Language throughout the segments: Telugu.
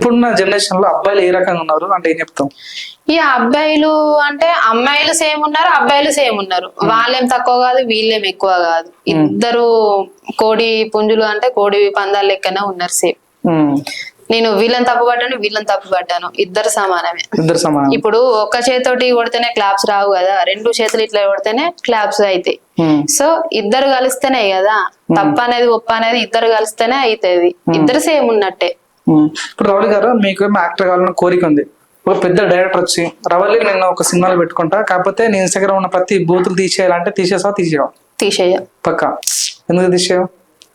ఇప్పుడున్న జనరేషన్లో అబ్బాయిలు ఏ రకంగా ఉన్నారు అంటే ఏం చెప్తాం ఈ అబ్బాయిలు అంటే అమ్మాయిలు సేమ్ ఉన్నారు అబ్బాయిలు సేమ్ ఉన్నారు. వాళ్ళేం తక్కువ కాదు వీళ్ళేం ఎక్కువ కాదు. ఇద్దరు కోడి పుంజులు అంటే కోడి పందాలు లెక్కనే ఉన్నారు సేమ్. నేను వీళ్ళని తప్పు పడ్డాను వీళ్ళని తప్పు పడ్డాను. ఇద్దరు సమానమే. ఇద్దరు సమానం ఇప్పుడు ఒక్క చేతితోటి కొడితేనే క్లాప్స్ రావు కదా రెండు చేతులు ఇట్లా కొడితేనే క్లాప్స్ అవుతాయి. సో ఇద్దరు కలిస్తేనే కదా తప్ప అనేది ఒప్ప అనేది ఇద్దరు కలిస్తేనే అవుతుంది ఇద్దరు సేమ్ ఉన్నట్టే. ఇప్పుడు రౌడీ గారు మీకు యాక్టర్ కావాలన్న కోరిక ఉంది. ఒక పెద్ద డైరెక్టర్ వచ్చి రవల్లి నేను ఒక సినిమాలో పెట్టుకుంటా కాకపోతే నీ ఇన్స్టాగ్రామ్ ఉన్న ప్రతి బూతులు తీసేయాలంటే తీసేసావా తీసేవా తీసేయ. పక్క. ఎందుకు తీసేయవు?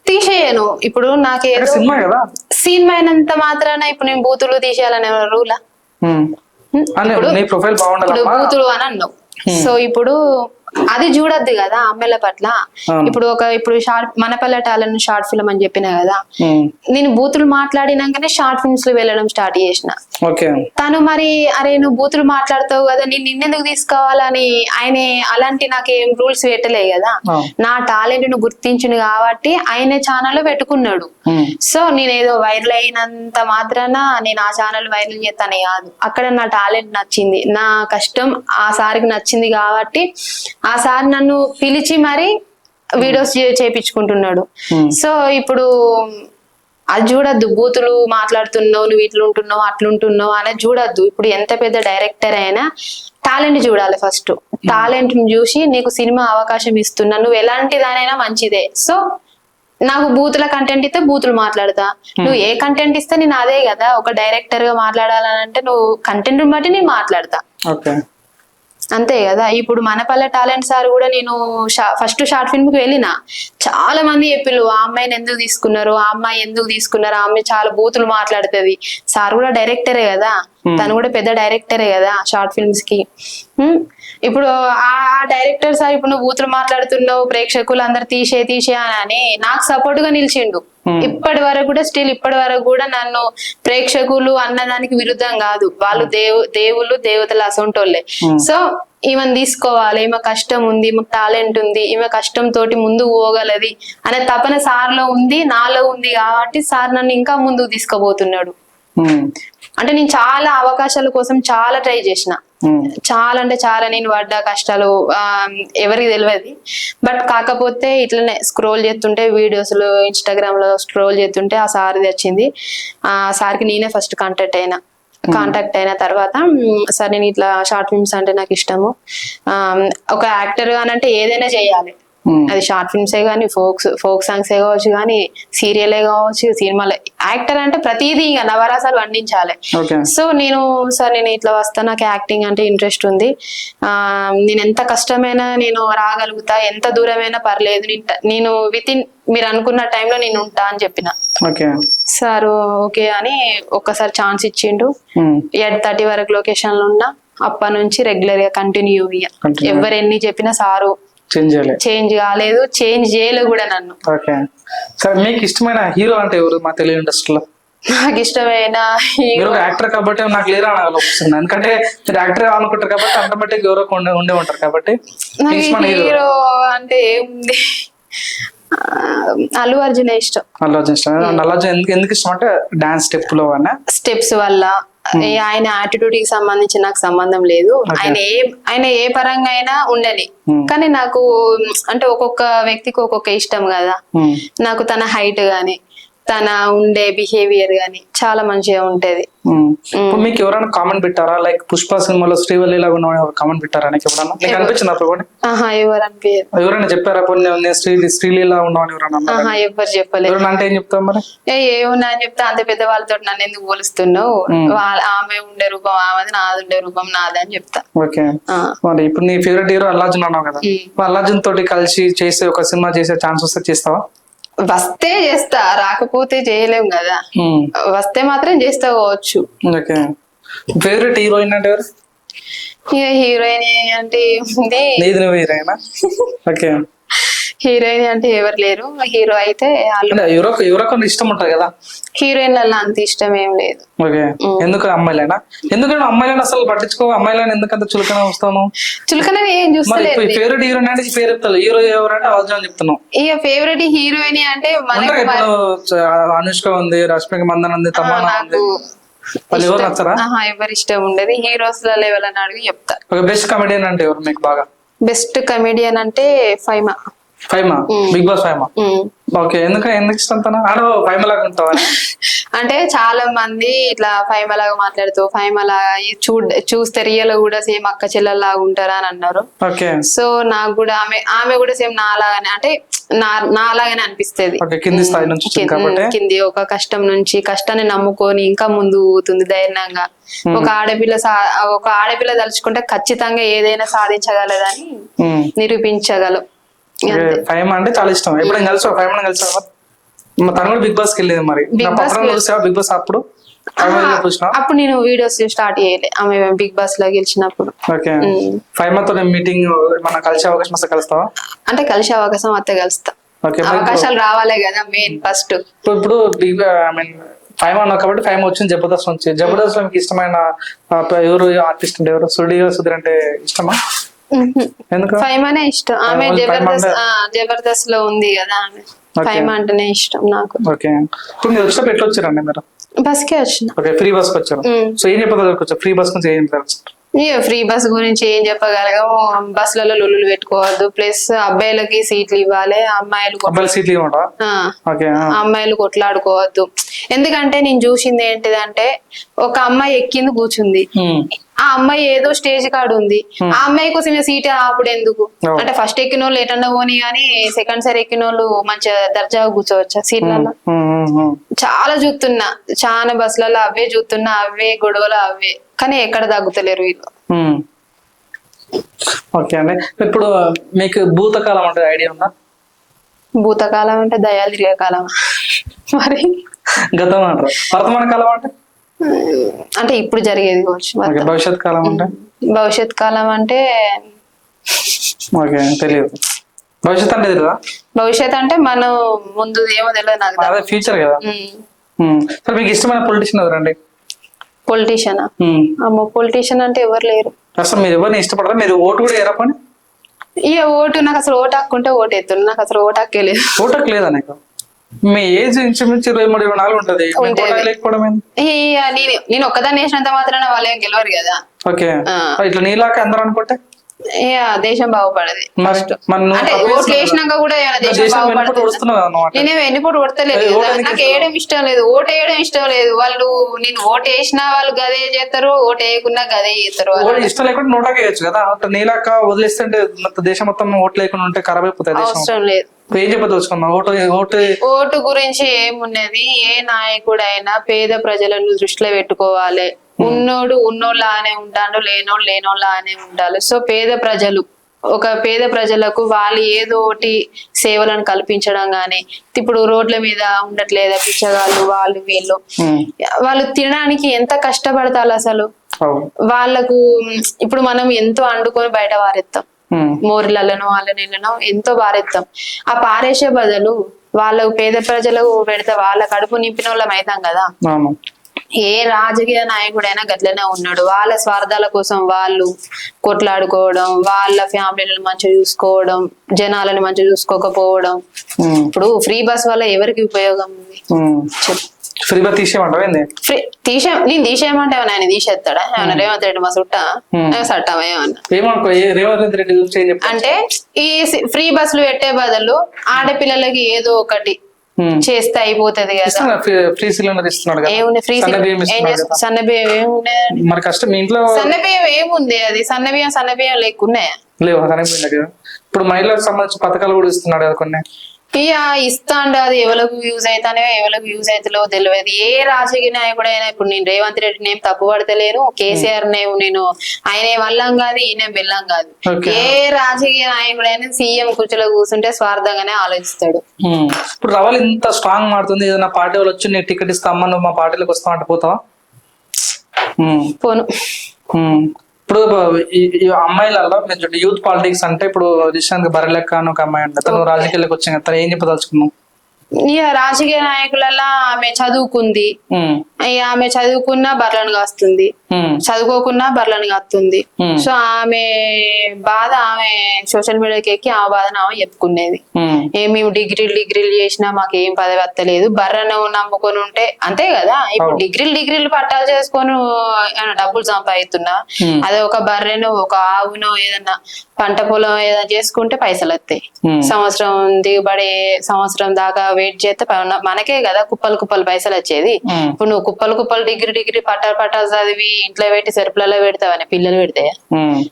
తీసేయను. ఇప్పుడు నాకు సినిమా కదా. సీన్ అయినంత మాత్రాన ఇప్పుడు నేను బూతులు తీసేయాలనే రూలా. నీ ప్రొఫైల్ బాగుండాలమ్మా. బూతులు అని అన్నావు. సో ఇప్పుడు అది చూడొద్దు కదా అమ్మాయిల పట్ల. ఇప్పుడు ఒక ఇప్పుడు short Manapalle talent short film అని చెప్పిన కదా. నేను బూతులు మాట్లాడినాకనే షార్ట్ ఫిల్మ్స్లో వెళ్ళడం స్టార్ట్ చేసిన తను మరి అరే నువ్వు బూతులు మాట్లాడతావు కదా నేను నిన్నెందుకు తీసుకోవాలని ఆయన అలాంటి నాకు ఏం రూల్స్ పెట్టలే కదా. నా టాలెంట్ను గుర్తించిండు కాబట్టి ఆయన ఛానల్లో పెట్టుకున్నాడు. సో నేను ఏదో వైరల్ అయినంత మాత్రాన నేను ఆ ఛానల్ వైరల్ చేస్తానే కాదు అక్కడ నా టాలెంట్ నచ్చింది నా కష్టం ఆ సార్కి నచ్చింది కాబట్టి ఆ సార్ నన్ను పిలిచి మరి వీడియోస్ చేపించుకుంటున్నాడు. Hmm. సో ఇప్పుడు అది చూడద్దు బూతులు మాట్లాడుతున్నావు నువ్వు ఇట్లా ఉంటున్నావు అట్లుంటున్నావు అనేది చూడద్దు. ఇప్పుడు ఎంత పెద్ద డైరెక్టర్ అయినా టాలెంట్ చూడాలి ఫస్ట్. టాలెంట్ చూసి నీకు సినిమా అవకాశం ఇస్తున్నా నువ్వు ఎలాంటి దానైనా మంచిదే. సో నాకు బూతుల కంటెంట్ ఇస్తే బూతులు మాట్లాడతా. నువ్వు ఏ కంటెంట్ ఇస్తే నేను అదే కదా ఒక డైరెక్టర్గా మాట్లాడాలని అంటే నువ్వు కంటెంట్ బట్టి నేను మాట్లాడతా. ఓకే అంతే కదా. ఇప్పుడు మనపల్లె టాలెంట్ సార్ కూడా నేను ఫస్ట్ షార్ట్ ఫిల్మ్కి వెళ్ళిన. చాలా మంది చెప్పిళ్ళు ఆ అమ్మాయిని ఎందుకు తీసుకున్నారు? ఆ అమ్మాయి ఎందుకు తీసుకున్నారు? ఆ అమ్మాయి చాలా బూతులు మాట్లాడుతుంది. సార్ కూడా డైరెక్టరే కదా. తను కూడా పెద్ద డైరెక్టరే కదా షార్ట్ ఫిల్మ్స్కి. ఇప్పుడు ఆ డైరెక్టర్ సార్ ఇప్పుడు నువ్వు బూతులు మాట్లాడుతున్నావు ప్రేక్షకులు అందరు తీసే తీసే అని నాకు సపోర్ట్గా నిలిచిండు. ఇప్పటి వరకు కూడా స్టిల్ ఇప్పటి వరకు కూడా నన్ను ప్రేక్షకులు అన్నదానికి విరుద్ధం కాదు. వాళ్ళు దేవు దేవుళ్ళు దేవతలు అసొంటోళ్ళే. సో ఈమెను తీసుకోవాలి. ఈమె కష్టం ఉంది. ఈమె టాలెంట్ ఉంది. ఈమె కష్టం తోటి ముందుకు పోగలది అనే తపన సార్లో ఉంది నాలో ఉంది కాబట్టి సార్ నన్ను ఇంకా ముందుకు తీసుకుపోతున్నాడు. ఉమ్. అంటే నేను చాలా అవకాశాల కోసం చాలా ట్రై చేసిన. చాలా అంటే చాలా నేను పడ్డ కష్టాలు ఎవరికి తెలియదు బట్ కాకపోతే ఇట్లనే స్క్రోల్ చేస్తుంటే వీడియోస్లో ఇన్స్టాగ్రామ్లో స్క్రోల్ చేస్తుంటే ఆ సార్ది వచ్చింది ఆ సార్కి నేనే ఫస్ట్ కాంటాక్ట్ అయినా. కాంటాక్ట్ అయిన తర్వాత సార్ నేను ఇట్లా షార్ట్ ఫిల్మ్స్ అంటే నాకు ఇష్టము. ఒక యాక్టర్ అంటే ఏదైనా చేయాలి. అది షార్ట్ ఫిల్మ్సే కానీ ఫోక్స్ ఫోక్ సాంగ్సే కావచ్చు కానీ సీరియలే కావచ్చు సినిమాలే. యాక్టర్ అంటే ప్రతిదీ ఇక నవరాసాలు వండించాలి సో నేను సార్ నేను ఇట్లా వస్తా నాకు యాక్టింగ్ అంటే ఇంట్రెస్ట్ ఉంది. ఆ నేను ఎంత కష్టమైనా నేను రాగలుగుతా ఎంత దూరమైనా పర్లేదు. నేను విత్ ఇన్ మీరు అనుకున్న టైంలో నేను ఉంటా అని చెప్పిన. సార్ ఓకే అని ఒక్కసారి ఛాన్స్ ఇచ్చిండు. ఎయిట్ థర్టీ వరకు లొకేషన్లో ఉన్నా. అప్పటి నుంచి రెగ్యులర్గా కంటిన్యూ. ఎవరు ఎన్ని చెప్పినా సారు చేంజ్ కాలేదు చేంజ్ చేయలేదు కూడా నన్ను. ఓకే. సరే మీకు ఇష్టమైన హీరో అంటే ఎవరు మా తెలుగు ఇండస్ట్రీలో? నాకు ఇష్టమైన ఒక యాక్టర్ కాబట్టి నాకు లేరా అని ఆలోచిస్తున్నాను ఎందుకంటే మీరు యాక్టర్ అనుకుంటారు కాబట్టి ఆటోమేటిక్ ఎవరో ఒక ఉండే ఉంటారు కాబట్టి హీరో హీరో అంటే ఏముంది? అల్లు అర్జున్ ఇష్టం. అల్లు అర్జున్ ఇష్టం. అల్లు అర్జున్ ఎందుకు ఎందుకు ఇష్టం అంటే డాన్స్ స్టెప్లో స్టెప్స్ వల్ల. ఆయన యాటిట్యూడ్కి సంబంధించి నాకు సంబంధం లేదు. ఆయన ఏ ఆయన ఏ పరంగా అయినా ఉండని. Hmm. కానీ నాకు అంటే ఒక్కొక్క వ్యక్తికి ఒక్కొక్క ఇష్టం కదా. నాకు తన హైట్ గాని తన ఉండే బిహేవియర్ గాని చాలా మంచిగా ఉంటది. మీకు ఎవరైనా కామెంట్ పెట్టారా? లైక్ పుష్ప సినిమాలో శ్రీవల్లి లాగా ఉన్న కామెంట్ పెట్టారా నీకు నీకు అనిపించింది అప్పుడు ఎవరు ఎవరైనా చెప్పారా? నేను- శ్రీ శ్రీలీలా ఉన్నాను ఎవరైనా అన్నారా? ఆహా ఎవరు చెప్పలేదు. అంటే ఏం చెప్తాం మరి? ఏ ఏమున్నా అని చెప్తే అంత పెద్ద వాళ్ళతో నన్ను ఎందుకు పోలుస్తున్నావు? ఆమె ఉండే రూపం ఆమెది నాది ఉండే రూపం నాది అని చెప్తా. ఓకే. మరి ఇప్పుడు నీ ఫేవరెట్ హీరో అల్లార్జున్ అన్నావు కదా. అల్లార్జున్ తోటి కలిసి చేసే ఒక సినిమా చేసే ఛాన్స్ వస్తే చేస్తావా? వస్తే చేస్తా రాకపోతే చేయలేం కదా. వస్తే మాత్రం చేస్తా పోవచ్చు ఫేవరెట్ హీరోయిన్ అంటే ఎవరు? హీరోయిన్ అంటే హీరోయినా ఓకే. హీరోయిన్ అంటే ఎవరు లేరు. హీరో అయితే వాళ్ళు అంటే ఎవరో ఎవరో కొన్ని ఇష్టం ఉంటుంది కదా? హీరోయిన్ వల్ల అంత ఇష్టం ఏం లేదు. ఓకే. ఎందుకు అమ్మాయిలైనా? ఎందుకంటే అమ్మాయిలైనా అసలు పట్టించుకో అమ్మాయిలైనా ఎందుకంత చులకన వస్తాను చులకన ఏం చూస్తలేదు ఫేవరెట్ హీరోయిన్ అంటే పేరు చెప్తాను హీరో ఎవరంటే అర్జున్ అని చెప్తున్నావు ఇక ఫేవరెట్ హీరోయిన్ అంటే ఉంటారు అనుష్క ఉంది రష్మిక మందన్ ఉంది తమన్నా ఉంది. ఎవరు ఇష్టం ఉండదు. హీరోస్ లెవెల్ అని అడిగి చెప్తా. ఒక బెస్ట్ కమెడియన్ అంటే ఎవరు మీకు బాగా? బెస్ట్ కమెడియన్ అంటే Faima. Faima? Bigg Boss Faima. Okay ఎందుకు ఎందుకు ఇష్టం తన? ఆడ ఫైమా లాగా ఉంటావా? అంటే చాలా మంది ఇట్లా ఫైమా లాగా మాట్లాడుతూ ఫైమా లాగా చూడ్ చూస్తే రియల్ కూడా సేమ్ అక్క చెల్లెల్లాగా ఉంటారా అని అన్నారు. ఓకే. సో నాకు కూడా ఆమె ఆమె కూడా సేమ్ నా లాగానే అంటే నా నా లాగానే అనిపిస్తుంది కింది స్థాయి నుంచి కింది ఒక కష్టం నుంచి కష్టాన్ని నమ్ముకొని ఇంకా ముందు పోతుంది ధైర్యంగా. ఒక ఆడపిల్ల ఒక ఆడపిల్ల తలుచుకుంటే ఖచ్చితంగా ఏదైనా సాధించగలదని. నిరూపించగలం. ఫైమా అంటే చాలా ఇష్టం. ఎప్పుడైనా కలిసి ఫైమా కలిసి మా తను కూడా బిగ్ బాస్కి వెళ్ళేది మరి. బిగ్ బాస్ అప్పుడు? ఫైమా అప్పుడు నేను వీడియోస్ స్టార్ట్ చేయలే. ఆమె బిగ్ బాస్లో గెలిచినప్పుడు. ఫైమాతో నేను మీటింగ్ మన కలిసే అవకాశం వస్తే కలుస్తావా? అంటే కలిసి అవకాశం అత్తే కలుస్తా. అవకాశాలు రావాలే కదా మెయిన్ ఫస్ట్ ఇప్పుడు బిగ్ ఐ మీన్ ఫైవ్ అన్నావు కాబట్టి ఫైవ్ వచ్చింది జబర్దస్త్ నుంచి. జబర్దస్త్ మీకు ఇష్టమైన ఎవరు ఆర్టిస్ట్ అంటే ఎవరు? సుడిగా సుధీర్ అంటే ఇష్టమా? ఎందుకు? ఫైమానే ఇష్టం. ఆమె జబర్దస్త్ జబర్దస్త్లో ఉంది కదా ఆమె. ఫైమా అంటేనే ఇష్టం నాకు. ఓకే. ఇప్పుడు మీరు వచ్చినప్పుడు ఎట్లా వచ్చారండి మీరు? బస్ కే వచ్చిన. ఓకే ఫ్రీ బస్ వచ్చారు. సో ఏం ఫ్రీ బస్ నుంచి ఏం చెప్పారు? ఇక ఫ్రీ బస్ గురించి ఏం బస్సులలో లొల్లులు పెట్టుకోవద్దు. ప్లస్ అబ్బాయిలకి సీట్లు ఇవ్వాలి. అమ్మాయిలు సీట్లు. అమ్మాయిలు కొట్లాడుకోవద్దు. ఎందుకంటే నేను చూసింది ఏంటిదంటే ఒక అమ్మాయి ఎక్కింది కూర్చుంది. ఆ అమ్మాయి ఏదో స్టేజ్ కాడ ఉంది. ఆ అమ్మాయి కోసం సీట్ అప్పుడు ఎందుకు. అంటే ఫస్ట్ ఎక్కిన వాళ్ళు ఎటన్నా పోని కానీ సెకండ్ సారి ఎక్కిన వాళ్ళు మంచిగా దర్జాగా కూర్చోవచ్చా సీట్లలో. చాలా చూస్తున్నా. చాలా బస్సులలో అవే చూస్తున్నా అవే గొడవలు అవే. కానీ ఎక్కడ తగ్గుతలేరు వీళ్ళు. ఓకే అండి. ఇప్పుడు మీకు భూతకాలం అంటే ఐడియా ఉందా? భూతకాలం అంటే దయాలు తిరిగే కాలం మరి? గతం అంటారు. వర్తమాన కాలం అంటే? అంటే ఇప్పుడు జరిగేది కావచ్చు. భవిష్యత్ కాలం అంటే? భవిష్యత్ కాలం అంటే తెలియదు. భవిష్యత్ అంటే తెలియదా? భవిష్యత్ అంటే మనం ముందు ఏమో తెలియదు నాకు ఫ్యూచర్ కదా. సరే మీకు ఇష్టమైన పొలిటీషియన్ ఎవరండి? పొలిటీషియన్. అమ్మో పొలిటీషియన్ అంటే ఎవరు లేరు. అసలు మీరు ఎవరిని ఇష్టపడరా? మీరు ఓటు కూడా ఎరపని ఇక ఓటు నాకు అసలు ఓటు హక్కుంటే ఓటు ఎత్తును నాకు అసలు ఓటు హక్కే లేదు. ఓటకు లేదా నీకు? మీ ఏజ్ ఇంచుమించు ఇరవై మూడు ఇరవై నాలుగు ఉంటది. లేకపోవడం నేను నేను ఒక్కదాన్ని వేసినంత మాత్రాన వాళ్ళు ఏం గెలవరు కదా. ఓకే. ఇట్లా నీలాక అందరూ అనుకుంటే? దేశం బాగుపడది. నువ్వు అంటే ఓట్లు వేసినాక కూడా. దేశం దేశం వెనుకబడి బాగుపడుతుంది వస్తున్నావు అన్నమాట నేనేం ఎన్నిపోటు కొడతలేదు ఓటు నాకు? వేయడం ఇష్టం లేదు. ఓటు వేయడం ఇష్టం లేదు. వాళ్ళు నేను ఓటు వేసినా వాళ్ళు గదే చేస్తారు ఓటు వేయకున్నా గదే చేస్తారు. ఓటు ఇష్టం లేకుండా నోటాకి వేయచ్చు కదా. అట్లా నీలాక వదిలేస్తుంటే దేశం మొత్తం ఓట్లు లేకుండా ఉంటే ఖరాబ్ అయిపోతుంది అవసరం లేదు. ఏం ఓటు ఓటు ఓటు గురించి ఏమున్నది? ఏ నాయకుడైనా పేద ప్రజలను దృష్టిలో పెట్టుకోవాలి. ఉన్నోడు ఉన్నోళ్ళలానే ఉంటాడు లేనోడు లేనోళ్ళలానే ఉండాలి. సో పేద ప్రజలు ఒక పేద ప్రజలకు వాళ్ళు ఏదో ఒకటి సేవలను కల్పించడం గానీ ఇప్పుడు రోడ్ల మీద ఉండట్లేదా పిచ్చగాళ్ళు వాళ్ళు వీళ్ళు. ఉమ్. వాళ్ళు తినడానికి ఎంత కష్టపడతారు అసలు? వాళ్ళకు ఇప్పుడు మనం ఎంతో అండుకొని బయట వారెత్తాం. ఉమ్. మోర్లలను వాళ్ళ నీళ్ళను ఎంతో పారేస్తాం ఆ పారేసే బదులు వాళ్ళకు పేద ప్రజలకు పెడితే వాళ్ళ కడుపు నింపిన వాళ్ళం అవుతాం కదా ఏ రాజకీయ నాయకుడైనా గట్లనే ఉన్నాడు. వాళ్ళ స్వార్థాల కోసం వాళ్ళు కొట్లాడుకోవడం వాళ్ళ ఫ్యామిలీలను మంచిగా చూసుకోవడం జనాలను మంచిగా చూసుకోకపోవడం. ఇప్పుడు ఫ్రీ బస్ వల్ల ఎవరికి ఉపయోగం? ఉంది. చెప్పు. ఫ్రీగా తీసేయమంటావు ఫ్రీ తీసే నేను తీసేయమంటే ఏమన్నా ఆయన తీసేస్తాడా? ఏమన్నా రేవంత్ రెడ్డి మా చుట్ట. సట్టమా ఏమన్నా ఏమనుకో ఏ రేవంత్ రెడ్డి గురించి ఏం చెప్తా అంటే ఈ ఫ్రీ బస్సులు పెట్టే బదులు ఆడపిల్లలకి ఏదో ఒకటి చేస్తే అయిపోతది కదా. ఫ్రీ సిలిండర్ ఇస్తున్నాడు ఏముంది ఫ్రీ సన్న బియ్యం ఏం ఇస్తున్నాడు చేస్తా? కదా. సన్న బియ్యం ఏమున్నాయండి మరి కష్టం మీ ఇంట్లో సన్న బియ్యం ఏముంది అది? సన్న బియ్యం సన్న బియ్యం లేకున్నాయా? లేవు ఇప్పుడు మహిళలకు సంబంధించిన పథకాలు కూడా ఇస్తున్నాడు కదా కొన్ని. ఇక ఇస్తాండు అది ఎవరికి యూజ్ అవుతానో ఎవరికి యూజ్ అవుతుందో తెలియదు ఏ రాజకీయ నాయకుడైనా ఇప్పుడు నేను రేవంత్ రెడ్డి నేమ్ తప్పు పడతలేను కేసీఆర్ నేమ్ నేను ఆయన వల్లం కాదు ఈయన బెల్లం కాదు. ఏ రాజకీయ నాయకుడైనా సీఎం కుర్చీలో కూర్చుంటే స్వార్థంగానే ఆలోచిస్తాడు ఉమ్. ఇప్పుడు రవల్ ఇంత స్ట్రాంగ్ మారుతుంది ఏదైనా పార్టీ వాళ్ళు వచ్చి నేను టికెట్ ఇస్తా అమ్మ నువ్వు మా పార్టీలోకి వస్తావు అంటే పోతావా. పోను ఉమ్. ఇప్పుడు ఈ అమ్మాయిలలో యూత్ పాలిటిక్స్ అంటే ఇప్పుడు రిషాంత్ బరలెక్క అని ఒక అమ్మాయి అంటే తను రాజకీయాలకు వచ్చిన తను ఏం చెప్పదలుచుకున్నావు? ఇక రాజకీయ నాయకులలో ఆమె చదువుకుంది. ఆమె చదువుకున్నా బర్లను కాస్తుంది. చదువుకోకున్నా బర్లను కాస్తుంది. సో ఆమె బాధ ఆమె సోషల్ మీడియాకి ఎక్కి ఆ బాధను ఆమె చెప్పుకునేది. మేము డిగ్రీలు డిగ్రీలు చేసినా మాకు ఏం పదవి వత్తలేదు బర్రెను నమ్ముకొని ఉంటే అంతే కదా. ఇప్పుడు. డిగ్రీలు డిగ్రీలు పట్టాలు చేసుకొని డబ్బులు సంపాదిస్తున్నా. అదే ఒక బర్రెను ఒక ఆవును ఏదన్నా పంట పొలం ఏదైనా చేసుకుంటే పైసలు వస్తాయి. సంవత్సరం దిగుబడి సంవత్సరం దాకా వెయిట్ చేస్తే మనకే కదా కుప్పలు కుప్పలు పైసలు వచ్చేది. ఇప్పుడు నువ్వు కుప్పలు కుప్పలు డిగ్రీ డిగ్రీ పట్టాలు పట్టాలు చదివి ఇంట్లో పెట్టి సెరుపులలో పెడతావని పిల్లలు పెడితే.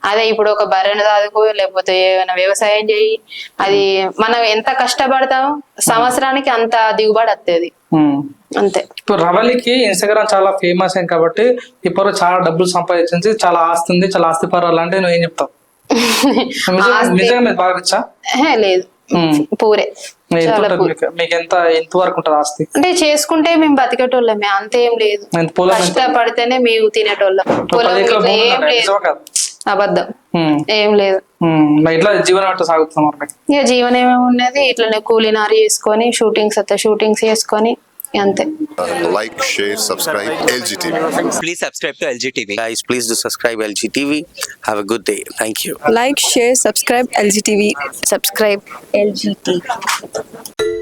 అదే ఇప్పుడు ఒక బర్రెను చదువుకో లేకపోతే ఏమైనా వ్యవసాయం చేయి. అది మనం ఎంత కష్టపడతామో సంవత్సరానికి అంత దిగుబడి వస్తుంది. అంతే. ఇప్పుడు రవలికి ఇన్స్టాగ్రామ్ చాలా ఫేమస్ అయింది కాబట్టి ఇప్పుడు చాలా డబ్బులు సంపాదించి చాలా ఆస్తి ఉంది చాలా ఆస్తి పర్వాలు అంటే నువ్వు ఏం చెప్తావు నిజంగా బాగా లేదు. పూరే. మీకు మీకు ఎంత ఎంత వరకు ఉంటుంది ఆస్తి? అంటే చేసుకుంటే మేము బతికేటోళ్ళమే అంతేం లేదు? కష్టపడితేనే మేము తినేటోళ్ళం. పొలం ఏం లేదు? అబద్ధం. ఏం లేదు. ఇట్లా జీవనం మీకు? ఇక జీవనం ఏమున్నది ఇట్లనే కూలీనారు చేసుకొని షూటింగ్స్ అయితే షూటింగ్స్ చేసుకొని అంతే like, share, subscribe, LGTV. Please subscribe to LGTV. Guys, please do subscribe LGTV. Have a good day. Thank you. like, share, subscribe LGTV. subscribe LGT.